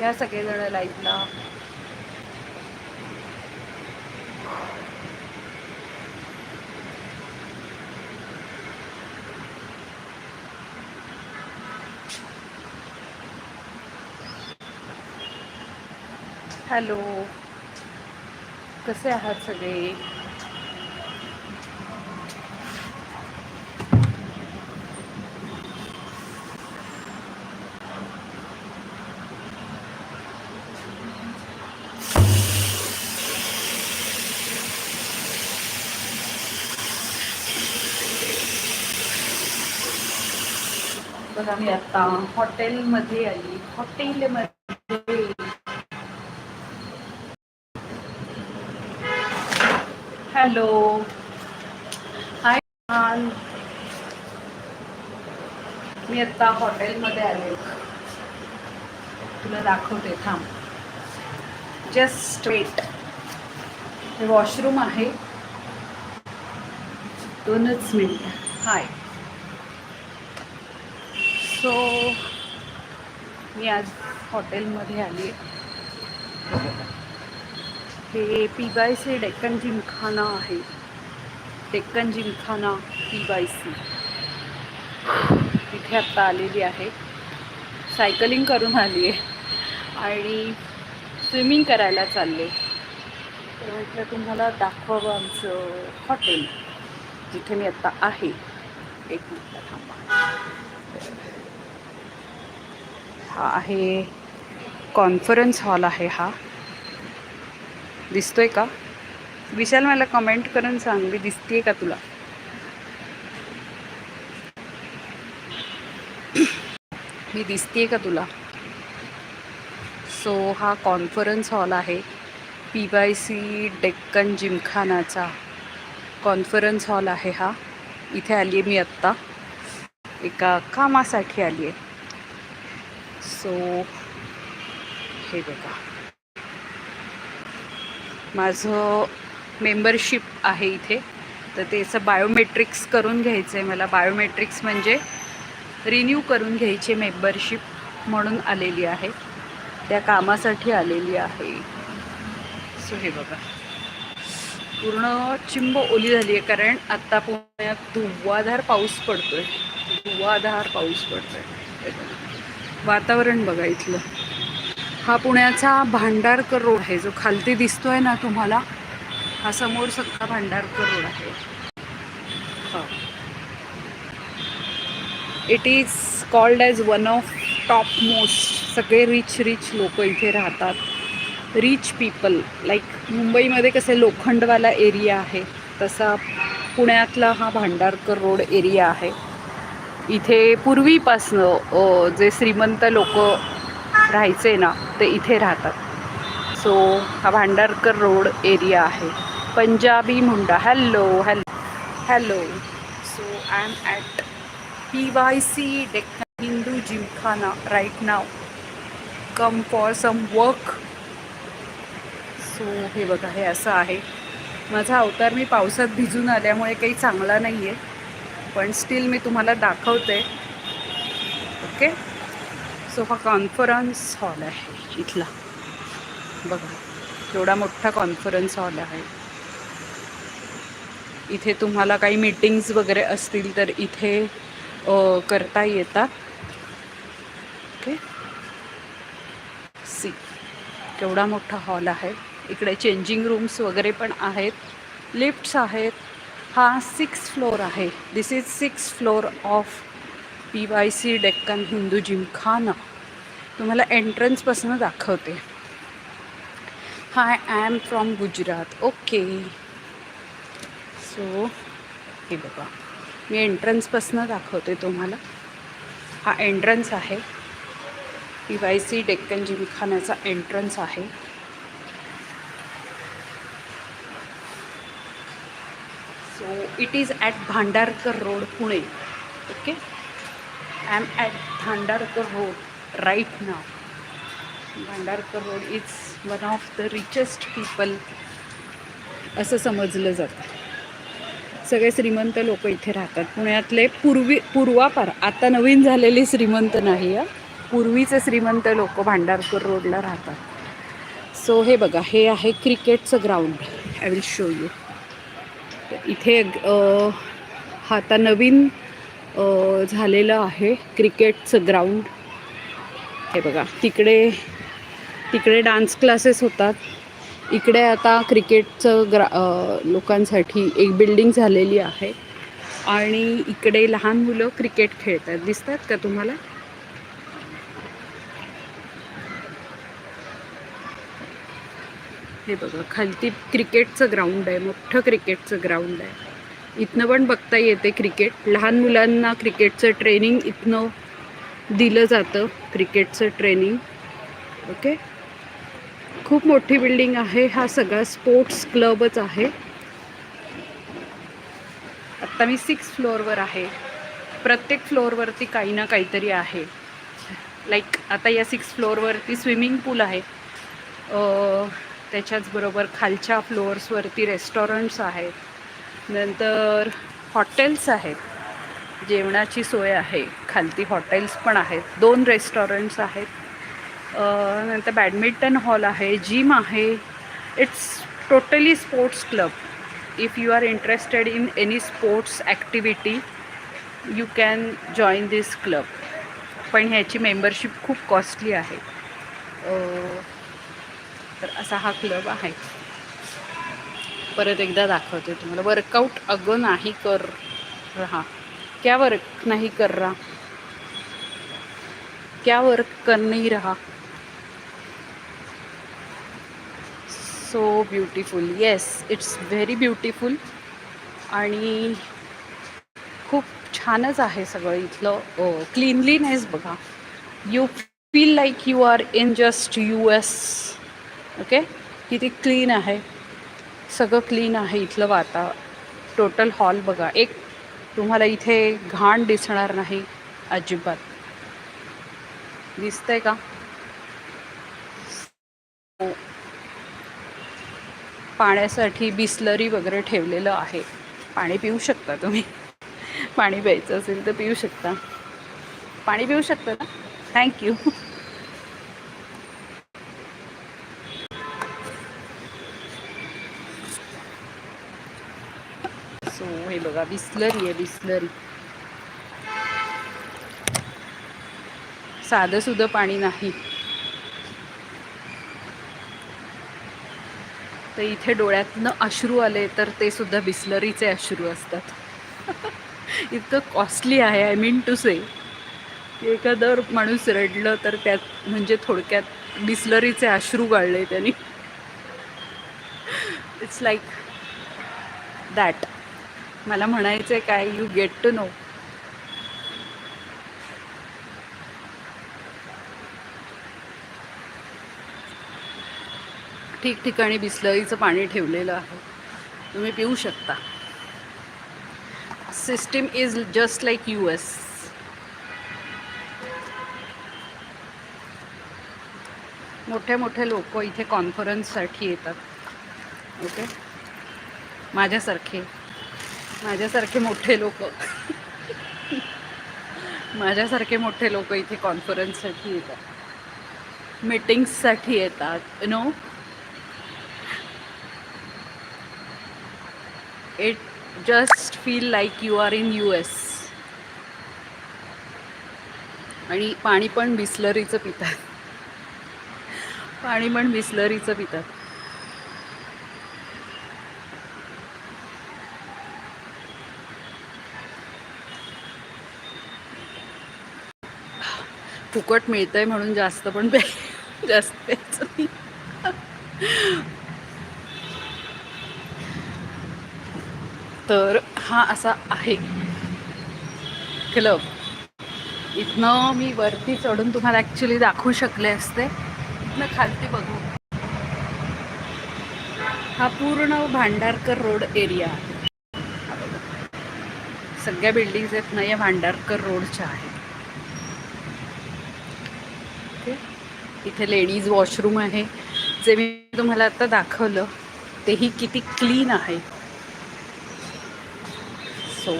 या सगळेजण लाईटला हॅलो कसे आहात सगळे बघा मी आता हॉटेलमध्ये आली. हॉटेलमध्ये हॅलो. हाय हाल मी आता हॉटेलमध्ये आले. तुला दाखवते थांब. जस्ट वेट हे वॉशरूम आहे. दोनच मिनिट. हाय. सो मी आज हॉटेलमध्ये आली हे P Y C Deccan Gymkhana आहे. Deccan Gymkhana P Y C. तिथे आत्ता आलेली आहे. सायकलिंग करून आली आहे. आणि स्विमिंग करायला चालले तर म्हटलं तुम्हाला दाखवावं आमचं हॉटेल जिथे मी आत्ता आहे. एक मिनिट थांबा. हा आहे. कॉन्फरन्स हॉल आहे हा. दिसतोय का? विशाल मला कमेंट करून सांग. मी दिसतीये का तुला? मी दिसतीये का तुला? सो हा कॉन्फरन्स हॉल आहे. पी वाय सी डेक्कन जिमखानाचा कॉन्फरन्स हॉल आहे हा. इथे आली आहे मी आत्ता. एका कामासाठी आली आहे सो हे बघा. माझं मेंबरशिप आहे इथे. तर त्याचं बायोमेट्रिक्स करून घ्यायचं आहे मला. बायोमेट्रिक्स म्हणजे रिन्यू करून घ्यायची मेंबरशिप म्हणून आलेली आहे. त्या कामासाठी आलेली आहे. सो हे बघा. पूर्ण चिंब ओली झाली आहे कारण आत्ता पुण्यात धुवाधार पाऊस पडतो आहे धुवाधार पाऊस पडतो आहे वातावरण बघा इथलं. हा पुण्याचा भांडारकर रोड आहे. जो खालती दिसतोय ना तुम्हाला हा समोर सगळा भांडारकर रोड आहे. It is called as one of top most सगळे रिच रिच लोक इथे राहतात. रिच पीपल लाईक मुंबईमध्ये कसे लोखंडवाला एरिया आहे तसा पुण्यातला हा भांडारकर रोड एरिया आहे. इथे पूर्वीपासनं जे श्रीमंत लोक राहायचे ना ते इथे राहतात. सो हा भांडारकर रोड एरिया आहे. Punjabi Munda. Hello hello hello. So I am at P Y C Deccan Hindu Gymkhana right now. Come for some work. So हे बघा हे असं आहे. माझा अवतार मी पावसात भिजून आल्यामुळे काही चांगला नाही आहे पण स्टील मी तुम्हाला दाखवते. ओके सो हा कॉन्फरन्स हॉल आहे इथला. बघा एवढा मोठा कॉन्फरन्स हॉल आहे. इथे तुम्हाला काही मीटिंग्स वगैरे असतील तर इथे करता येतात. ओके सी केवढा मोठा हॉल आहे. इकडे चेंजिंग रूम्स वगैरे पण आहेत. लिफ्ट्स आहेत. हा सिक्स फ्लोअर आहे. This is six floor of P Y C Deccan Hindu Gymkhana तुम्हाला एंट्रन्सपासून दाखवते. Hi I am from Gujarat okay so हे बघा. मी एंट्रन्सपासून दाखवते तुम्हाला. हा एंट्रन्स आहे. पी वाय सी डेक्कन जिमखान्याचा एंट्रन्स आहे. So it is at Bhandarkar road Pune okay I am at Bhandarkar road right now Bhandarkar road is one of the richest people असं समजलं जातं. सगळे श्रीमंत लोक इथे राहतात. पुण्यातले पूर्वी पूर्वापार आता नवीन झालेले श्रीमंत नाही आहे पूर्वीचे श्रीमंत लोक भांडारकर रोडला राहतात. सो हे बघा हे आहे क्रिकेटचं ground I will show you इथे हा आता नवीन झालेलं आहे क्रिकेटचं ग्राउंड. हे बघा तिकडे तिकडे डान्स क्लासेस होतात. इकडे आता क्रिकेटचं ग्रा लोकांसाठी एक बिल्डिंग झालेली आहे. आणि इकडे लहान मुलं क्रिकेट खेळतात. दिसतात का तुम्हाला? हे बघा खालती क्रिकेटचं ग्राउंड आहे मोठं क्रिकेटचं ग्राउंड आहे. इथनं पण बघता येते क्रिकेट लहान मुलांना क्रिकेटचं ट्रेनिंग इथनं दिलं जातं क्रिकेटचं ट्रेनिंग ओके खूप मोठी बिल्डिंग आहे हा सगळा स्पोर्ट्स क्लबच आहे. आत्ता मी सिक्स फ्लोअरवर आहे. प्रत्येक फ्लोअरवरती काही ना काहीतरी आहे. लाईक आता या सिक्स फ्लोअरवरती स्विमिंग पूल आहे. त्याच्याचबरोबर खालच्या फ्लोअर्सवरती रेस्टॉरंट्स आहेत. नंतर हॉटेल्स आहेत. जेवणाची सोय आहे. खालती हॉटेल्स पण आहेत. दोन रेस्टॉरंट्स आहेत. नंतर बॅडमिंटन हॉल आहे. जिम आहे. It's totally sports club. If you are interested in any sports activity you can join this club. पण ह्याची मेंबरशिप खूप कॉस्टली आहे. तर असा हा क्लब आहे. परत एकदा दाखवते तुम्हाला. वर्कआउट अगं नाही कर रहा. क्या वर्क नाही कर रहा. क्या वर्क कर नाही रहा. So beautiful yes it's very beautiful आणि खूप छानच आहे सगळं इथलं. क्लिनलीनेस बघा. You feel like you are in just U S okay? किती क्लीन आहे? सगळं क्लीन आहे इथलं वाता टोटल हॉल बघा. एक तुम्हाला इथे घाण दिसणार नाही अजिबात. दिसतंय का? हो. पाण्यासाठी बिस्लरी वगैरे ठेवलेलं आहे. पाणी पिऊ शकता तुम्ही? पाणी प्यायचं असेल तर पिऊ शकता. पाणी पिऊ शकता ना? थँक्यू सो हे बघा बिस्लरी आहे बिस्लरी. साधं पाणी नाही. तर इथे डोळ्यातनं अश्रू आले तर ते सुद्धा बिस्लरीचे अश्रू असतात. इतकं कॉस्टली आहे आय मीन टू से एखादं माणूस रडलं तर त्यात म्हणजे थोडक्यात बिस्लरीचे अश्रू गाळले त्यांनी. इट्स लाईक दॅट मला म्हणायचं आहे काय? यू गेट टू नो ठिकठिकाणी बिस्लरीचं पाणी ठेवलेलं आहे. तुम्ही पिऊ शकता. System is just like U S मोठे मोठे लोक इथे कॉन्फरन्ससाठी येतात. ओके माझ्यासारखे. माझ्यासारखे मोठे लोक. माझ्यासारखे मोठे लोक इथे कॉन्फरन्ससाठी येतात. मीटिंग्ससाठी येतात. No it just feel like you are in U S आणि पाणी पण बिस्लरीचं पितात. पाणी पण बिस्लरीचं पितात. फुकट मिळतंय म्हणून जास्त पण प्याय जास्त प्यायचं तर हा असा आहे. क्लब. इथनं मी वरती चढून तुम्हाला ॲक्च्युली दाखवू शकले असते. इथनं खालती बघू. हा पूर्ण भांडारकर रोड एरिया आहे. सगळ्या बिल्डिंग्स आहेत ना या भांडारकर रोडच्या आहेत. इथे लेडीज वॉशरूम आहे. जे मी तुम्हाला आता दाखवलं तेही किती क्लीन आहे. सो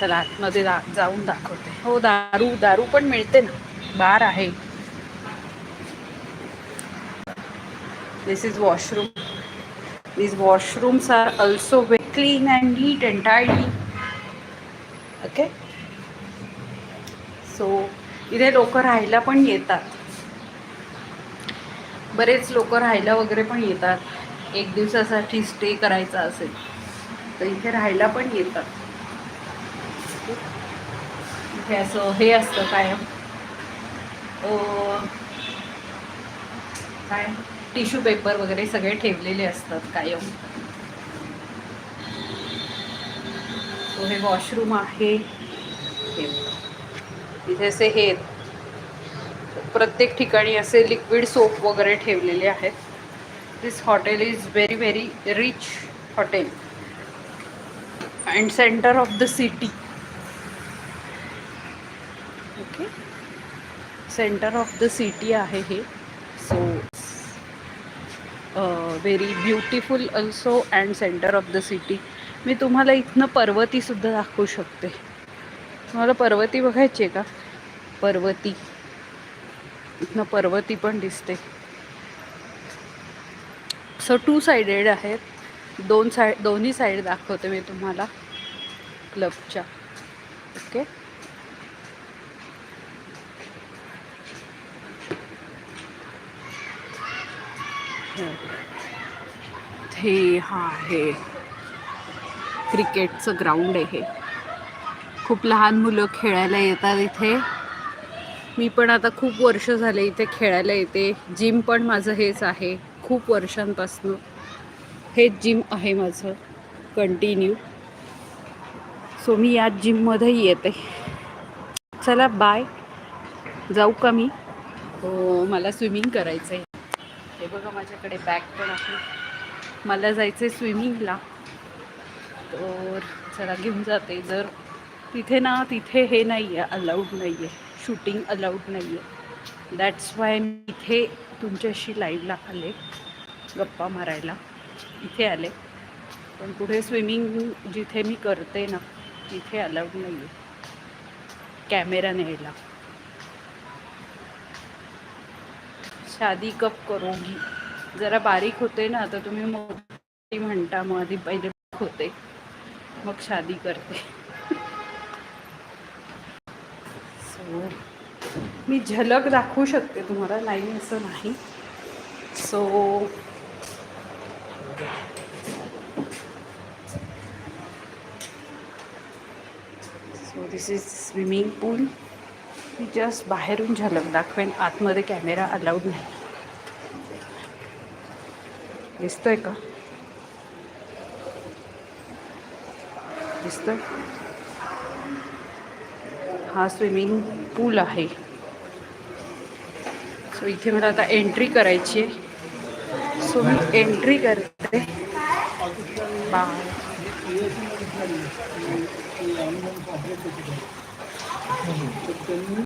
चला आतमध्ये दा जाऊन दाखवते. हो दारू दारू पण मिळते ना. बार आहे. This is washroom this washrooms are also way clean and neat and tidy. So इथे लोक राहायला पण येतात. बरेच लोक राहायला वगैरे पण येतात. एक दिवसासाठी स्टे करायचा असेल तर इथे राहायला पण येतात. इथे असं हे असतं कायम. काय? टिश्यू पेपर वगैरे सगळे ठेवलेले असतात कायम. हे वॉशरूम आहे. हे. इथे असे हे प्रत्येक ठिकाणी असे लिक्विड सोप वगैरे ठेवलेले आहेत. This hotel is very very rich hotel and centre of the city okay centre of the city आहे हे. So very beautiful also and centre of the city मी तुम्हाला इथनं पर्वतीसुद्धा दाखवू शकते. तुम्हाला पर्वती बघायची आहे का? पर्वती. इथनं पर्वती पण दिसते. सो टू सायडेड आहेत. दोन साईड दोन्ही साईड दाखवते मी तुम्हाला क्लबच्या ओके हे हा आहे क्रिकेटचं ग्राउंड आहे हे. खूप लहान मुलं खेळायला येतात इथे. मी पण आता खूप वर्ष झाले इथे खेळायला येते. जिम पण माझं हेच आहे. खूप वर्षांपासनं हेच जिम आहे माझं. कंटिन्यू सो मी याच जिममध्येही येते. चला बाय जाऊ का मी? हो मला स्विमिंग करायचं आहे हे बघा माझ्याकडे बॅग पण आहे. मला जायचं आहे स्विमिंगला तर चला घेऊन जाते. जर तिथे ना तिथे हे नाही आहे अलाउड नाही आहे शूटिंग अलाउड नाही आहे दॅट्स वाय मी इथे तुमच्याशी लाईव्हला आले गप्पा मारायला. इथे आले. पण पुढे स्विमिंग जिथे मी करते ना तिथे अलाउड नाही आहे कॅमेरा न्यायला. शादी कप करोगी? जरा बारीक होते ना तर तुम्ही मोठी म्हणता मग आधी पहिले होते. मग शादी करते सो मी झलक दाखवू शकते तुम्हाला नाही असं नाही. So so this is swimming pool me just बाहेरून झलक दाखवेन आतमध्ये कॅमेरा अलाउड नाही. दिसतोय का? दिसतोय? हा स्विमिंग पूल आहे. सो इथे मला आता एंट्री करायची आहे. सो मी एंट्री करते. बाय.